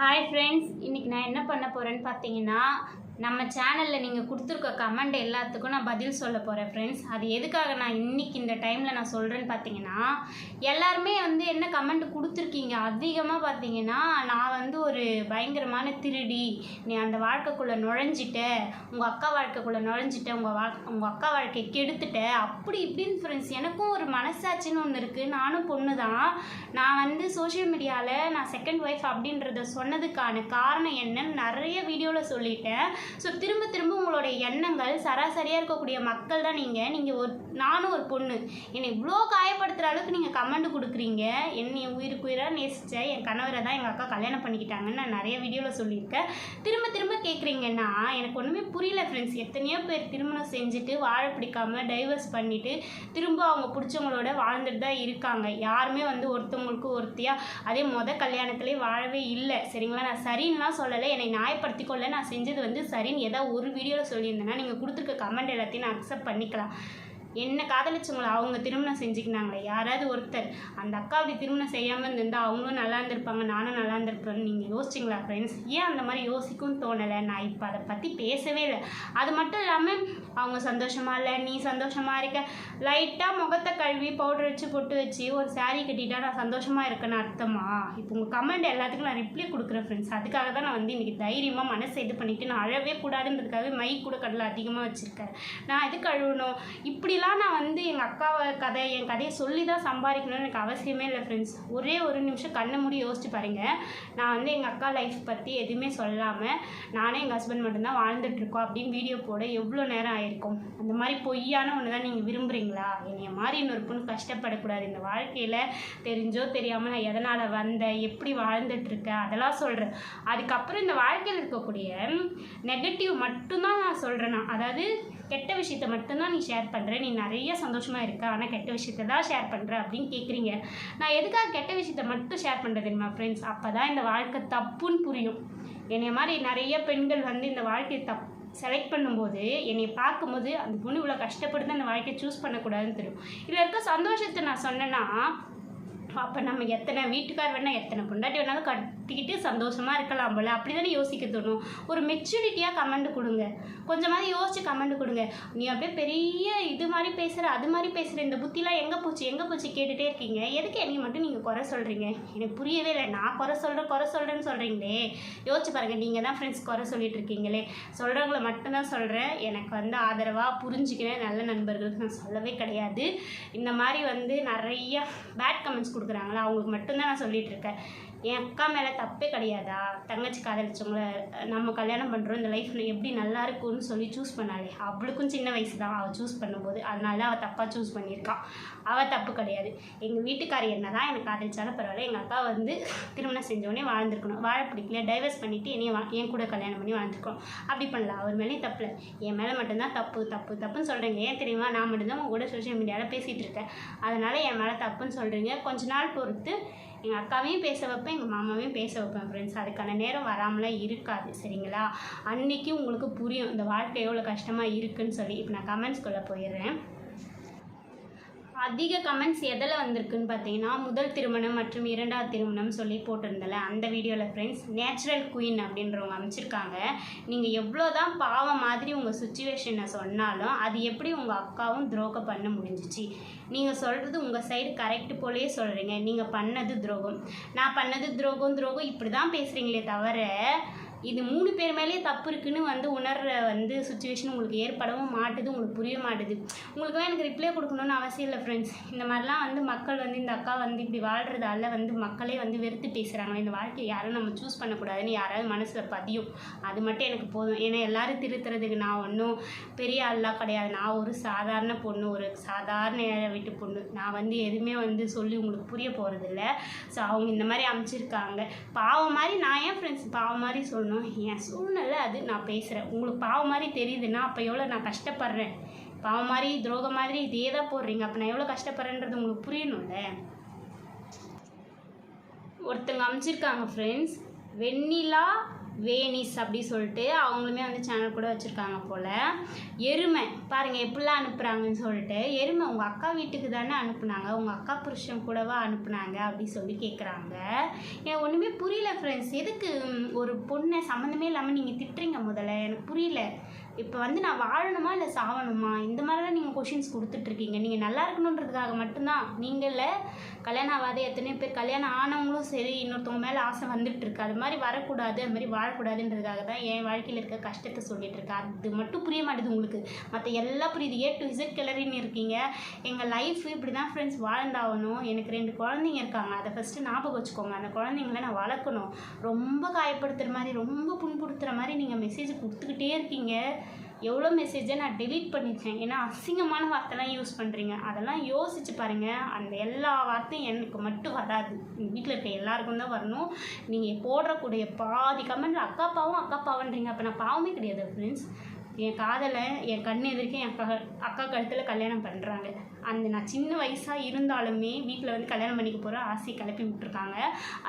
Hi friends இன்றைக்கி நான் என்ன பண்ண போகிறேன்னு பார்த்தீங்கன்னா நம்ம சேனலில் நீங்கள் கொடுத்துருக்க கமெண்ட் எல்லாத்துக்கும் நான் பதில் சொல்ல போகிறேன் ஃப்ரெண்ட்ஸ் அது எதுக்காக நான் இன்னைக்கு இந்த டைமில் நான் சொல்கிறேன்னு பார்த்தீங்கன்னா எல்லாருமே வந்து என்ன கமெண்ட் கொடுத்துருக்கீங்க அதிகமாக பார்த்தீங்கன்னா நான் வந்து ஒரு பயங்கரமான திருடி நீ அந்த வாழ்க்கைக்குள்ளே நுழைஞ்சிட்ட உங்கள் அக்கா வாழ்க்கைக்குள்ளே நுழைஞ்சிட்ட உங்கள் வா உங்கள் அக்கா வாழ்க்கையை கெடுத்துட்ட அப்படி இப்படின்னு ஃப்ரெண்ட்ஸ் எனக்கும் ஒரு மனசாட்சின்னு ஒன்று இருக்குது நானும் பொண்ணு தான் நான் வந்து சோஷியல் மீடியாவில் நான் செகண்ட் ஒய்ஃப் அப்படின்றத சொன்னதுக்கான காரணம் என்னன்னு நிறைய வீடியோவில் சொல்லிட்டேன். ஸோ திரும்ப திரும்ப உங்களுடைய எண்ணங்கள் சராசரியாக இருக்கக்கூடிய மக்கள் தான் நீங்கள் நீங்கள் ஒரு நானும் ஒரு பொண்ணு. என்னை இவ்வளோ காயப்படுத்துகிற அளவுக்கு நீங்கள் கமெண்ட் கொடுக்குறீங்க. என்னை உயிருக்கு உயிராக நேசித்தேன் என் கணவரை தான் எங்கள் அக்கா கல்யாணம் பண்ணிக்கிட்டாங்கன்னு நான் நிறைய வீடியோவில் சொல்லியிருக்கேன். திரும்ப திரும்ப கேட்குறீங்கன்னா எனக்கு ஒன்றுமே புரியல ஃப்ரெண்ட்ஸ் எத்தனையோ பேர் திருமணம் செஞ்சுட்டு வாழ பிடிக்காமல் டைவர்ஸ் பண்ணிவிட்டு திரும்ப அவங்க பிடிச்சவங்களோட வாழ்ந்துட்டு தான் இருக்காங்க. யாருமே வந்து ஒருத்தவங்களுக்கு ஒருத்தியாக அதே மொதல் கல்யாணத்துலேயே வாழவே இல்லை. சரிங்களா? நான் சரின்னுலாம் சொல்லலை. என்னை நியாயப்படுத்தி கொள்ள நான் செஞ்சது வந்து சரின்னு ஏதாவது ஒரு வீடியோவில் சொல்லியிருந்தேன்னா நீங்கள் கொடுத்துருக்க கமெண்ட் எல்லாத்தையும் நான் அக்செப்ட் பண்ணிக்கலாம். என்ன காதலிச்சவங்களை அவங்க திருமணம் செஞ்சுக்கினாங்களே யாராவது ஒருத்தர் அந்த அக்கா அப்படி திருமணம் செய்யாமல் இருந்திருந்தால் அவங்களும் நல்லா இருந்திருப்பாங்க நானும் நல்லா இருந்திருப்பேன்னு நீங்கள் யோசிச்சிங்களா ஃப்ரெண்ட்ஸ் ஏன் அந்த மாதிரி யோசிக்கும் தோணலை? நான் இப்போ அதை பற்றி பேசவே இல்லை. அது மட்டும் இல்லாமல் அவங்க சந்தோஷமாக இல்லை நீ சந்தோஷமாக இருக்க. லைட்டாக முகத்தை கழுவி பவுடர் வச்சு பொட்டு வச்சு ஒரு சாரீ கட்டிட்டா நான் சந்தோஷமாக இருக்கேன்னு அர்த்தமா? இப்போ உங்கள் கமெண்ட் எல்லாத்துக்கும் நான் ரிப்ளை கொடுக்குறேன் ஃப்ரெண்ட்ஸ் அதுக்காக தான் நான் வந்து இன்றைக்கி தைரியமாக மனசை இது பண்ணிவிட்டு நான் அழவே கூடாதுன்றதுக்காக மை கூட கடலை அதிகமாக வச்சுருக்கேன். நான் எதுக்கு அழுவணும்? இப்படிலாம் நான் வந்து எங்கள் அக்காவை கதை என் கதையை சொல்லி தான் சம்பாதிக்கணும்னு எனக்கு அவசியமே இல்லை ஃப்ரெண்ட்ஸ் ஒரே ஒரு நிமிஷம் கண்ணை மூடி யோசிச்சு பாருங்க. நான் வந்து எங்கள் அக்கா லைஃப் பற்றி எதுவுமே சொல்லாமல் நானே எங்கள் ஹஸ்பண்ட் மட்டும்தான் வாழ்ந்துட்டுருக்கோம் அப்படின்னு வீடியோ போட எவ்வளோ நேரம் ஆயிருக்கும்? அந்த மாதிரி பொய்யான ஒன்று தான் நீங்கள் விரும்புகிறீங்களா என்னைய மாதிரி இன்னொரு பொண்ணு கஷ்டப்படக்கூடாது. இந்த வாழ்க்கையில் தெரிஞ்சோ தெரியாமல் நான் எதனால் வந்தேன் எப்படி வாழ்ந்துட்டுருக்கேன் அதெல்லாம் சொல்கிறேன் அதுக்கப்புறம் இந்த வாழ்க்கையில் இருக்கக்கூடிய நெகட்டிவ் மட்டும்தான் நான் சொல்கிறேன் நான். அதாவது கெட்ட விஷயத்த மட்டும்தான் நீ ஷேர் பண்ணுற நீ நிறைய சந்தோஷமாக இருக்க. ஆனால் கெட்ட விஷயத்த தான் ஷேர் பண்ணுற அப்படின்னு கேட்குறீங்க நான் எதுக்காக கெட்ட விஷயத்த மட்டும் ஷேர் பண்ணுறது தெரியுமா ஃப்ரெண்ட்ஸ் அப்போ தான் இந்த வாழ்க்கை தப்புன்னு புரியும். என்னைய மாதிரி நிறைய பெண்கள் வந்து இந்த வாழ்க்கையை தப் செலக்ட் பண்ணும்போது என்னை பார்க்கும்போது அந்த பொண்ணு இவ்வளோ கஷ்டப்பட்டு அந்த வாழ்க்கையை சூஸ் பண்ணக்கூடாதுன்னு தெரியும். இதில் இருக்க சந்தோஷத்தை நான் சொன்னேன்னா அப்போ நம்ம எத்தனை வீட்டுக்கார் வேணால் எத்தனை பொண்டாட்டி வேணாலும் கட்டிக்கிட்டு சந்தோஷமாக இருக்கலாம் போல். அப்படி தானே யோசிக்க தோணும். ஒரு மெச்சூரிட்டியாக கமெண்ட் கொடுங்க. கொஞ்சமாவது யோசிச்சு கமெண்ட் கொடுங்க. நீ அப்படியே பெரிய இது மாதிரி பேசுகிற அது மாதிரி பேசுகிற இந்த புத்திலாம் எங்கே போச்சு எங்கே போச்சு கேட்டுகிட்டே இருக்கீங்க. எதுக்கு என்னை மட்டும் நீங்கள் குறை சொல்கிறீங்க எனக்கு புரியவே இல்லை. நான் குறை சொல்கிறேன் குறை சொல்கிறேன்னு சொல்கிறீங்களே யோசிச்சு பாருங்கள் நீங்கள் தான் ஃப்ரெண்ட்ஸ் குறை சொல்லிட்டு இருக்கீங்களே. சொல்கிறவங்கள மட்டும்தான் சொல்கிறேன் எனக்கு வந்து ஆதரவாக புரிஞ்சுக்கிறேன் நல்ல நண்பர்களுக்கு நான் சொல்லவே கிடையாது. இந்த மாதிரி வந்து நிறைய பேட் கமெண்ட்ஸ் கொடுக்குறாங்களா? அவங்களுக்கு மட்டும்தான் நான் சொல்லிட்டு இருக்கேன். என் அக்கா மேலே தப்பே கிடையாதா? தங்கச்சி காதலிச்சவங்கள நம்ம கல்யாணம் பண்ணுறோம் இந்த லைஃப்பில் எப்படி நல்லா இருக்கும்னு சொல்லி சூஸ் பண்ணாலே அவளுக்கும் சின்ன வயசு தான் அவள் சூஸ் பண்ணும்போது அதனால அவள் தப்பாக சூஸ் பண்ணியிருக்கான் அவள் தப்பு கிடையாது. எங்கள் வீட்டுக்காரி என்ன தான் எனக்கு காதலிச்சாலும் பரவாயில்ல. எங்கள் அக்கா வந்து திருமணம் செஞ்சவொடனே வாழ்ந்துருக்கணும். வாழ பிடிக்கல. டைவர்ஸ் பண்ணிவிட்டு என்னைய வா என் கூட கல்யாணம் பண்ணி வாழ்ந்துருக்கணும். அப்படி பண்ணலாம் அவர் மேலேயும் தப்பு என் மேலே மட்டும்தான் தப்பு தப்பு தப்புன்னு சொல்கிறீங்க ஏன் தெரியுமா? நான் மட்டும்தான் உங்கள் கூட சோஷியல் மீடியாவில் பேசிகிட்டு இருக்கேன். அதனால் என் மேலே தப்புன்னு சொல்கிறீங்க கொஞ்ச நாள் பொறுத்து எங்கள் அக்காவையும் பேச வைப்பேன் எங்கள் மாமாவையும் பேச வைப்பேன் ஃப்ரெண்ட்ஸ் அதுக்கான நேரம் வராமலாம் இருக்காது சரிங்களா? அன்றைக்கி உங்களுக்கு புரியும் இந்த வாழ்க்கை எவ்வளோ கஷ்டமாக இருக்குன்னு சொல்லி. இப்போ நான் கமெண்ட்ஸ்குள்ளே போயிடுறேன். அதிக கமெண்ட்ஸ் எதில் வந்திருக்குன்னு பார்த்தீங்கன்னா முதல் திருமணம் மற்றும் இரண்டாவது திருமணம் சொல்லி போட்டிருந்தல அந்த வீடியோவில் ஃப்ரெண்ட்ஸ் நேச்சுரல் குயின் அப்படின்றவங்க அமைச்சிருக்காங்க. நீங்கள் எவ்வளோ தான் பாவம் மாதிரி உங்கள் சுச்சுவேஷனை சொன்னாலும் அது எப்படி உங்கள் அக்காவும் துரோகம் பண்ண முடிஞ்சிச்சு? நீங்கள் சொல்கிறது உங்கள் சைடு கரெக்ட் போலயே சொல்கிறீங்க நீங்கள் பண்ணது துரோகம். நான் பண்ணது துரோகம் துரோகம் இப்படி தான் பேசுகிறீங்களே தவிர இது மூணு பேர் மேலேயே தப்பு இருக்குன்னு வந்து உணர்ற வந்து சுச்சுவேஷன் உங்களுக்கு ஏற்படவும் மாட்டுது உங்களுக்கு புரிய மாட்டுது. உங்களுக்குலாம் எனக்கு ரிப்ளை கொடுக்கணும்னு அவசியம் இல்லை ஃப்ரெண்ட்ஸ் இந்த மாதிரிலாம் வந்து மக்கள் வந்து இந்த அக்கா வந்து இப்படி வாழ்கிறதால வந்து மக்களே வந்து வெறுத்து பேசுகிறாங்க இந்த வாழ்க்கையை யாரும் நம்ம சூஸ் பண்ணக்கூடாதுன்னு யாராவது மனசில் பதியும். அது மட்டும் எனக்கு போதும். ஏன்னா எல்லோரும் திருத்துறதுக்கு நான் ஒன்றும் பெரிய ஆள்லாம் கிடையாது. நான் ஒரு சாதாரண பொண்ணு ஒரு சாதாரண ஏழை வீட்டு பொண்ணு. நான் வந்து எதுவுமே வந்து சொல்லி உங்களுக்கு புரிய போகிறதில்ல ஸோ அவங்க இந்த மாதிரி அமைச்சிருக்காங்க. பாவம் மாதிரி நான் ஏன் ஃப்ரெண்ட்ஸ் பாவம் மாதிரி சொல்லணும் என் சூழ்நிலை அது. நான் பேசுகிறேன் உங்களுக்கு பாவம் மாதிரி தெரியுதுன்னா அப்போ எவ்வளோ நான் கஷ்டப்படுறேன். பாவம் மாதிரி துரோகம் மாதிரி இதே தான் போடுறீங்க. அப்போ நான் எவ்வளோ கஷ்டப்படுறேன்றது உங்களுக்கு புரியணும்ல? ஒருத்தங்க அமைச்சிருக்காங்க ஃப்ரெண்ட்ஸ் வெண்ணிலா வேனிஸ் அப்படி சொல்லிட்டு அவங்களுமே வந்து சேனல் கூட வச்சுருக்காங்க போல். எருமை பாருங்கள் எப்படிலாம் அனுப்புகிறாங்கன்னு சொல்லிட்டு. எருமை உங்கள் அக்கா வீட்டுக்கு தானே அனுப்புனாங்க. உங்கள் அக்கா புருஷன் கூடவா அனுப்புனாங்க அப்படி சொல்லி கேட்குறாங்க எனக்கு ஒன்றுமே புரியல ஃப்ரெண்ட்ஸ் எதுக்கு ஒரு பொண்ணை சம்மந்தமே இல்லாமல் நீங்கள் திட்டுறீங்க முதல்ல? எனக்கு புரியல. இப்போ வந்து நான் வாழணுமா இல்லை சாவணுமா? இந்த மாதிரிலாம் நீங்கள் கொஷின்ஸ் கொடுத்துட்ருக்கீங்க. நீங்கள் நல்லா இருக்கணுன்றதுக்காக மட்டும்தான். நீங்கள கல்யாணம் ஆகாத எத்தனை பேர் கல்யாணம் ஆனவங்களும் சரி இன்னொருத்தவங்க மேலே ஆசை வந்துட்டுருக்கு அது மாதிரி வரக்கூடாது அது மாதிரி வாழக்கூடாதுன்றதுக்காக தான் என் வாழ்க்கையில் இருக்க கஷ்டத்தை சொல்லிகிட்ருக்கேன் அது மட்டும் புரிய மாட்டேது உங்களுக்கு. மற்ற எல்லாம் புரியுது. ஏ டு இசட் கிளறின்னு இருக்கீங்க. எங்கள் லைஃப் இப்படி தான் ஃப்ரெண்ட்ஸ் வாழ்ந்தாகணும். எனக்கு ரெண்டு குழந்தைங்க இருக்காங்க. அதை ஃபஸ்ட்டு ஞாபகம் வச்சுக்கோங்க. அந்த குழந்தைங்கள நான் வளர்க்கணும். ரொம்ப காயப்படுத்துகிற மாதிரி ரொம்ப புண்படுத்துகிற மாதிரி நீங்கள் மெசேஜ் கொடுத்துக்கிட்டே இருக்கீங்க. எவ்வளோ மெசேஜை நான் டெலீட் பண்ணியிருக்கேன் ஏன்னா அசிங்கமான வார்த்தைலாம் யூஸ் பண்ணுறீங்க அதெல்லாம் யோசிச்சு பாருங்கள் அந்த எல்லா வார்த்தையும் எனக்கு மட்டும் வராது. எங்கள் வீட்டில் இருக்க எல்லாருக்கும் தான் வரணும். நீங்கள் போடுறக்கூடிய பாதி கமெண்ட்டில் அக்கா பாவம் அக்கா பாவன்றீங்க. அப்போ நான் பாவமே கிடையாது ஃப்ரெண்ட்ஸ் என் காதலை என் கண் எதிர்க்க என் அக்கா அக்கா கழுத்தில் கல்யாணம் பண்ணுறாங்க அந்த நான் சின்ன வயசாக இருந்தாலுமே வீட்டில் வந்து கல்யாணம் பண்ணிக்க போகிற ஆசையை கிளப்பி விட்டுருக்காங்க.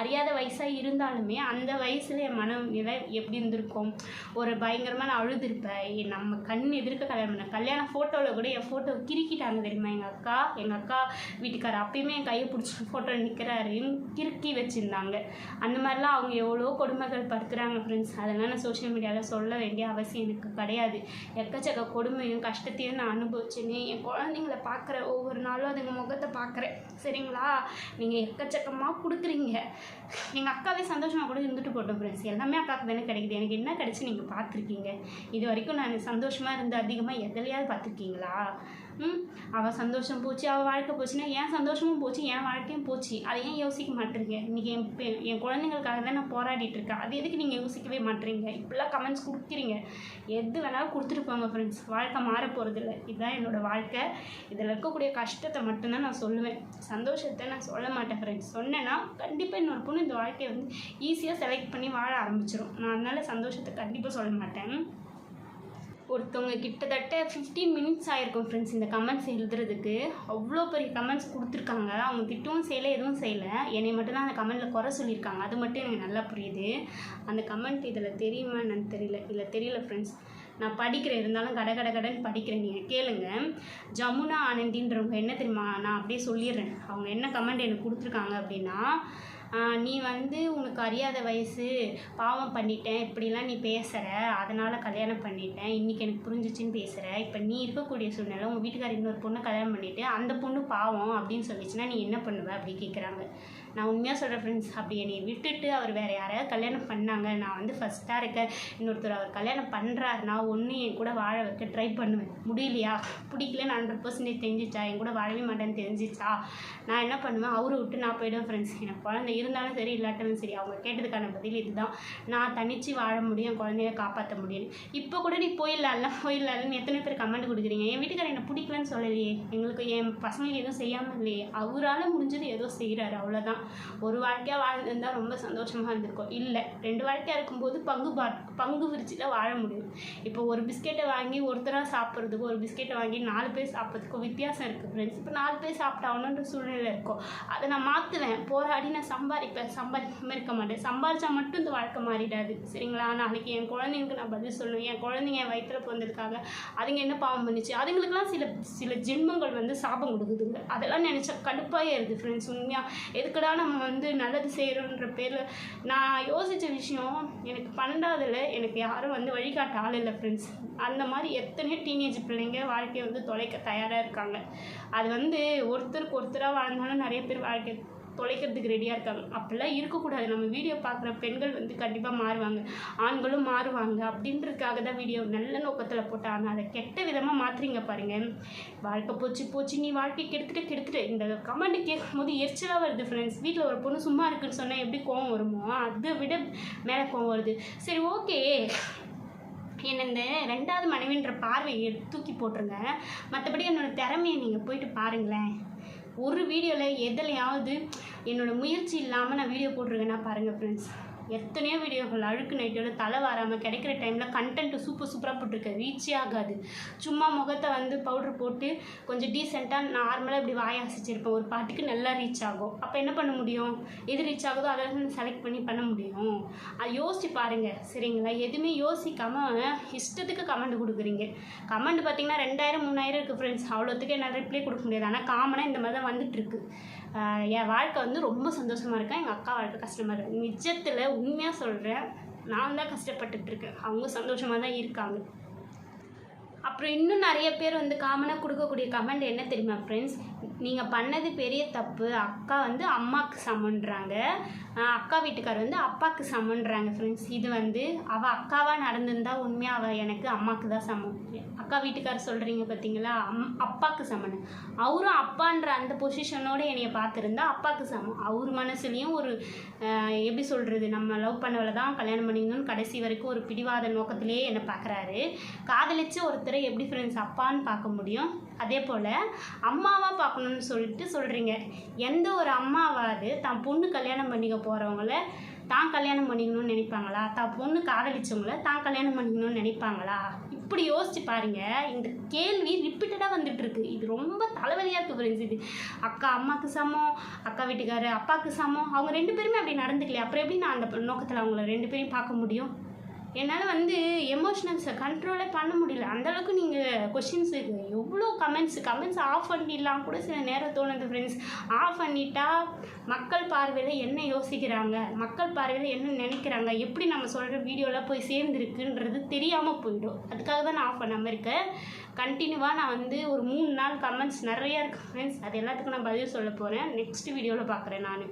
அறியாத வயசாக இருந்தாலுமே அந்த வயசில் என் மனம் நிலை எப்படி இருந்திருக்கும்? ஒரு பயங்கரமாக நான் அழுதுருப்பேன் என் நம்ம கண் எதிர்க்க கல்யாணம் பண்ண கல்யாண ஃபோட்டோவில் கூட என் ஃபோட்டோ கிறுக்கிட்டாங்க தெரியுமா எங்கள் அக்கா? எங்கள் அக்கா வீட்டுக்காரர் அப்பயுமே என் கையை பிடிச்சி ஃபோட்டோவில் நிற்கிறாரு கிறுக்கி வச்சுருந்தாங்க. அந்த மாதிரிலாம் அவங்க எவ்வளோ கொடுமைகள் படுத்துகிறாங்க ஃப்ரெண்ட்ஸ் அதெல்லாம் நான் சோஷியல் மீடியாவில் சொல்ல வேண்டிய அவசியம் எனக்கு கிடையாது. எக்கச்சக்க கொடுமையும் கஷ்டத்தையும் நான் அனுபவிச்சேன்னு என் குழந்தைங்கள பார்க்குற ஒவ்வொரு நாளும் அதுங்க முகத்தை பார்க்குறேன். சரிங்களா? நீங்கள் எக்கச்சக்கமாக கொடுக்குறீங்க. எங்கள் அக்காவே சந்தோஷமாக கூட இருந்துட்டு போட்டோம் ஃப்ரெண்ட்ஸ் எல்லாமே அக்காவுக்கு தானே கிடைக்குது. எனக்கு என்ன கிடச்சி நீங்கள் பார்த்துருக்கீங்க? இது வரைக்கும் நான் சந்தோஷமாக இருந்து அதிகமாக எதிலையாவது பார்த்துருக்கீங்களா? அவள் சந்தோஷம் போச்சு அவள் வாழ்க்கை போச்சுன்னா என் சந்தோஷமும் போச்சு என் வாழ்க்கையும் போச்சு. அதை ஏன் யோசிக்க மாட்டேறீங்க? இன்றைக்கி என் என் குழந்தைங்களுக்காக தான் நான் போராடிட்டு இருக்கேன். அது எதுக்கு நீங்கள் யோசிக்கவே மாட்டேறீங்க? இப்படிலாம் கமெண்ட்ஸ் கொடுக்குறீங்க. எது வேணாலும் கொடுத்துட்டு போங்க ஃப்ரெண்ட்ஸ் வாழ்க்கை மாற போகிறதில்ல இதுதான் என்னோடய வாழ்க்கை. இதில் இருக்கக்கூடிய கஷ்டத்தை மட்டும்தான் நான் சொல்லுவேன். சந்தோஷத்தை நான் சொல்ல மாட்டேன் ஃப்ரெண்ட்ஸ் சொன்னேன்னா கண்டிப்பாக இன்னொரு பொண்ணு இந்த வாழ்க்கையை வந்து ஈஸியாக செலக்ட் பண்ணி வாழ ஆரம்பிச்சிடும் நான் அதனால் சந்தோஷத்தை கண்டிப்பாக சொல்ல மாட்டேன். ஒருத்தவங்க கிட்டத்தட்ட ஃபிஃப்டீன் மினிட்ஸ் ஆயிருக்கும் ஃப்ரெண்ட்ஸ் இந்த கமெண்ட்ஸ் எழுதுறதுக்கு. அவ்வளோ பெரிய கமெண்ட்ஸ் கொடுத்துருக்காங்க. அவங்க திட்டவும் செய்யலை எதுவும் செய்யலை. என்னை மட்டும்தான் அந்த கமெண்ட்டில் குறை சொல்லியிருக்காங்க. அது மட்டும் எனக்கு நல்லா புரியுது. அந்த கமெண்ட் இதில் தெரியுமா என்னன்னு தெரியல. இல்லை தெரியல ஃப்ரெண்ட்ஸ் நான் படிக்கிறேன். இருந்தாலும் கட கட கடன்னு படிக்கிறேன். நீங்கள் கேளுங்க. ஜமுனா ஆனந்தின்றவங்க என்ன தெரியுமா? நான் அப்படியே சொல்லிடுறேன். அவங்க என்ன கமெண்ட் எனக்கு கொடுத்துருக்காங்க அப்படின்னா நீ வந்து உனக்கு அறியாத வயசு பாவம் பண்ணிட்டேன் இப்படிலாம் நீ பேசுகிற அதனால் கல்யாணம் பண்ணிட்டேன். இன்றைக்கி எனக்கு புரிஞ்சிச்சின்னு பேசுகிற இப்போ நீ இருக்கக்கூடிய சூழ்நிலை உங்கள் வீட்டுக்காரர் இன்னொரு பொண்ணை கல்யாணம் பண்ணிவிட்டு அந்த பொண்ணு பாவம் அப்படின்னு சொல்லிச்சுன்னா நீ என்ன பண்ணுவ அப்படி கேட்குறாங்க நான் உண்மையாக சொல்கிறேன் ஃப்ரெண்ட்ஸ் அப்படி என்னை விட்டுட்டு அவர் வேறு யாரையாவது கல்யாணம் பண்ணாங்க. நான் வந்து ஃபஸ்ட்டாக இருக்கேன் இன்னொருத்தர் அவர் கல்யாணம் பண்ணுறாருனா ஒன்று என் கூட வாழ வைக்க ட்ரை பண்ணுவேன். முடியலையா? பிடிக்கலன்னு ஹண்ட்ரட் பர்சன்டேஜ் தெரிஞ்சிச்சா? என் கூட வாழவே மாட்டேன்னு தெரிஞ்சிச்சா? நான் என்ன பண்ணுவேன்? அவரை விட்டு நான் போயிடுவேன் ஃப்ரெண்ட்ஸ் எனக்கு குழந்தை இருந்தாலும் சரி இல்லாட்டாலும் சரி அவங்க கேட்டதுக்கான பதில் இதுதான். நான் தனித்து வாழ முடியும் என் குழந்தைய காப்பாற்ற முடியும் இப்போ கூட நீ போயிடலாம்ல? போயிடலாம்னு எத்தனை பேர் கமெண்ட் கொடுக்குறீங்க? என் வீட்டுக்காரர் என்னை பிடிக்கலன்னு சொல்லலையே. எங்களுக்கு என் பசங்களுக்கு எதுவும் செய்யாமல் இல்லையே. அவரால் முடிஞ்சது ஏதோ செய்கிறாரு அவ்வளோதான் ஒரு வாழ்க்கையாக வாழ்ந்திருந்தா ரொம்ப சந்தோஷமாக இருந்திருக்கும். இல்லை ரெண்டு வாழ்க்கையாக இருக்கும்போது பங்கு பா பங்கு விரிச்சில் வாழ முடியும். இப்போ ஒரு பிஸ்கெட்டை வாங்கி ஒருத்தராக சாப்பிட்றதுக்கும் ஒரு பிஸ்கெட்டை வாங்கி நாலு பேர் சாப்பிட்றதுக்கும் வித்தியாசம் இருக்குது ஃப்ரெண்ட்ஸ் இப்போ நாலு பேர் சாப்பிட்டாகணுன்ற சூழ்நிலை இருக்கும். அதை நான் மாற்றுவேன் போராடி நான் சம்பாதிப்பேன். சம்பாதிக்காமல் இருக்க மாட்டேன். சம்பாதிச்சா மட்டும் இந்த வாழ்க்கை மாறிடாது. சரிங்களா? நாளைக்கு என் குழந்தைங்களுக்கு நான் பதில் சொல்லணும். என் குழந்தைங்க என் வயிற்றுல பிறந்திருக்காங்க. அதுங்க என்ன பாவம் பண்ணுச்சு? அதுங்களுக்குலாம் சில சில ஜென்மங்கள் வந்து சாபம் கொடுக்குதுங்க. அதெல்லாம் நினச்சா கடுப்பாக இருக்குது ஃப்ரெண்ட்ஸ் உண்மையாக எதுக்கடா நம்ம வந்து நல்லது செய்கிறோன்ற பேரில் நான் யோசித்த விஷயம் எனக்கு பன்னெண்டாவதில் எனக்கு யாரும் வந்து வழிகாட்ட ஆள் இல்லை ஃப்ரெண்ட்ஸ் அந்த மாதிரி எத்தனையோ டீனேஜ் பிள்ளைங்க வாழ்க்கையை வந்து தொலைக்க தயாராக இருக்காங்க. அது வந்து ஒருத்தருக்கு ஒருத்தராக வாழ்ந்தாலும் நிறைய பேர் வாழ்க்கை தொலைக்கிறதுக்கு ரெடியாக இருக்காங்க. அப்படிலாம் இருக்கக்கூடாது. நம்ம வீடியோ பார்க்குற பெண்கள் வந்து கண்டிப்பாக மாறுவாங்க. ஆண்களும் மாறுவாங்க. அப்படின்றதுக்காக தான் வீடியோ நல்ல நோக்கத்தில் போட்டேன் ஆனால் அதை கெட்ட விதமாக மாற்றுறீங்க பாருங்கள் வாழ்க்கை போச்சு போச்சு. நீ வாழ்க்கை கெடுத்துட்டு கெடுத்துட்டு. இந்த கமெண்ட் கேட்கும்போது எரிச்சலாக வருது ஃப்ரெண்ட்ஸ் வீட்டில் ஒரு பொண்ணு சும்மா இருக்குன்னு சொன்னால் எப்படி கோவம் வருமோ? அதை விட மேலே கோவம் வருது. சரி ஓகே என்ன இந்த ரெண்டாவது மனைவின்ற பார்வையை தூக்கி போட்டுருங்க. மற்றபடி என்னோடய திறமையை நீங்கள் போயிட்டு பாருங்களேன். ஒரு வீடியோவில் எதுலையாவது என்னோட முயற்சி இல்லாமல் நான் வீடியோ போட்டிருக்கேன்னா பாருங்கள் ஃப்ரெண்ட்ஸ் எத்தனையோ வீடியோகள் அழுக்கு நைட்டோட தலை வராமல் கிடைக்கிற டைமில் கண்டென்ட்டு சூப்பர் சூப்பராக போட்டிருக்கேன் ரீச்சே ஆகாது. சும்மா முகத்தை வந்து பவுடர் போட்டு கொஞ்சம் டீசெண்டாக நார்மலாக இப்படி வாய அசைச்சிருப்பேன். ஒரு பாட்டுக்கு நல்லா ரீச் ஆகும். அப்போ என்ன பண்ண முடியும்? எது ரீச் ஆகுதோ அதை செலக்ட் பண்ணி பண்ண முடியும். அது யோசிச்சு பாருங்கள் சரிங்களா? எதுவுமே யோசிக்காமல் இஷ்டத்துக்கு கமெண்ட் கொடுக்குறீங்க. கமெண்ட் பார்த்தீங்கன்னா ரெண்டாயிரம் மூணாயிரம் இருக்குது ஃப்ரெண்ட்ஸ் அவ்வளோத்துக்கு என்னால் ரிப்ளை கொடுக்க முடியாது. ஆனால் காமனாக இந்த மாதிரி தான் வந்துட்டுருக்கு என் வாழ்க்கை வந்து ரொம்ப சந்தோஷமாக இருக்கேன் எங்கள் அக்கா வாழ்க்கை கஷ்டமாக இருக்கு. நிஜத்தில் உண்மையாக சொல்கிறேன் நான் தான் கஷ்டப்பட்டுட்ருக்கேன் அவங்க சந்தோஷமாக தான் இருக்காங்க. அப்புறம் இன்னும் நிறைய பேர் வந்து காமனாக கொடுக்கக்கூடிய கமெண்ட் என்ன தெரியுமா ஃப்ரெண்ட்ஸ் நீங்கள் பண்ணது பெரிய தப்பு. அக்கா வந்து அம்மாவுக்கு சமன்றாங்க. அக்கா வீட்டுக்கார் வந்து அப்பாவுக்கு சமன்றாங்க ஃப்ரெண்ட்ஸ் இது வந்து அவள் அக்காவாக நடந்திருந்தா உண்மையாக அவள் எனக்கு அம்மாவுக்கு தான் சமம். அக்கா வீட்டுக்கார் சொல்கிறீங்க பார்த்தீங்களா அம் அப்பாவுக்கு சமன். அவரும் அப்பான்ற அந்த பொசிஷனோடு என்னைய பார்த்துருந்தா அப்பாவுக்கு சமம். அவர் மனசுலேயும் ஒரு எப்படி சொல்கிறது நம்ம லவ் பண்ணவளை தான் கல்யாணம் பண்ணிக்கணும்னு கடைசி வரைக்கும் ஒரு பிடிவாத நோக்கத்திலேயே என்னை பார்க்குறாரு காதலிச்சு ஒருத்தரை எப்படி ஃப்ரெண்ட்ஸ் அப்பான்னு பார்க்க முடியும். அதே போல் அம்மாவாக பார்க்கணுன்னு சொல்லிட்டு சொல்கிறீங்க எந்த ஒரு அம்மாவாவது தான் பொண்ணு கல்யாணம் பண்ணிக்க போகிறவங்கள தான் கல்யாணம் பண்ணிக்கணும்னு நினைப்பாங்களா? தான் பொண்ணு காதலிச்சவங்கள தான் கல்யாணம் பண்ணிக்கணும்னு நினைப்பாங்களா? இப்படி யோசிச்சு பாருங்க. இந்த கேள்வி ரிப்பீட்டடாக வந்துட்டு இருக்கு. இது ரொம்ப தலைவலியாக இருக்குது ஃப்ரெண்ட்ஸ் இது. அக்கா அம்மாவுக்கு சமம் அக்கா வீட்டுக்காரர் அப்பாவுக்கு சமம். அவங்க ரெண்டு பேருமே அப்படி நடந்துக்கலையே. அப்புறம் எப்படி நான் அந்த நோக்கத்தில் அவங்கள ரெண்டு பேரையும் பார்க்க முடியும்? என்னால் வந்து எமோஷனல்ஸை கண்ட்ரோலே பண்ண முடியல. அந்தளவுக்கு நீங்கள் கொஷின்ஸ் எவ்வளோ கமெண்ட்ஸ் கமெண்ட்ஸ் ஆஃப் பண்ணிடலாம் கூட சில நேரம் தோணுது ஃப்ரெண்ட்ஸ் ஆஃப் பண்ணிட்டா மக்கள் பார்வையில் என்ன யோசிக்கிறாங்க? மக்கள் பார்வையில் என்ன நினைக்கிறாங்க? எப்படி நம்ம சொல்கிற வீடியோவில் போய் சேர்ந்துருக்குன்றது தெரியாமல் போயிடும். அதுக்காக தான் நான் ஆஃப் பண்ணாமல் இருக்கேன். கண்டினியூவாக நான் வந்து ஒரு மூணு நாள் கமெண்ட்ஸ் நிறையா இருக்குது ஃப்ரெண்ட்ஸ் அது எல்லாத்துக்கும் நான் பதில் சொல்ல போகிறேன் நெக்ஸ்ட் வீடியோவில் பார்க்குறேன் நான்.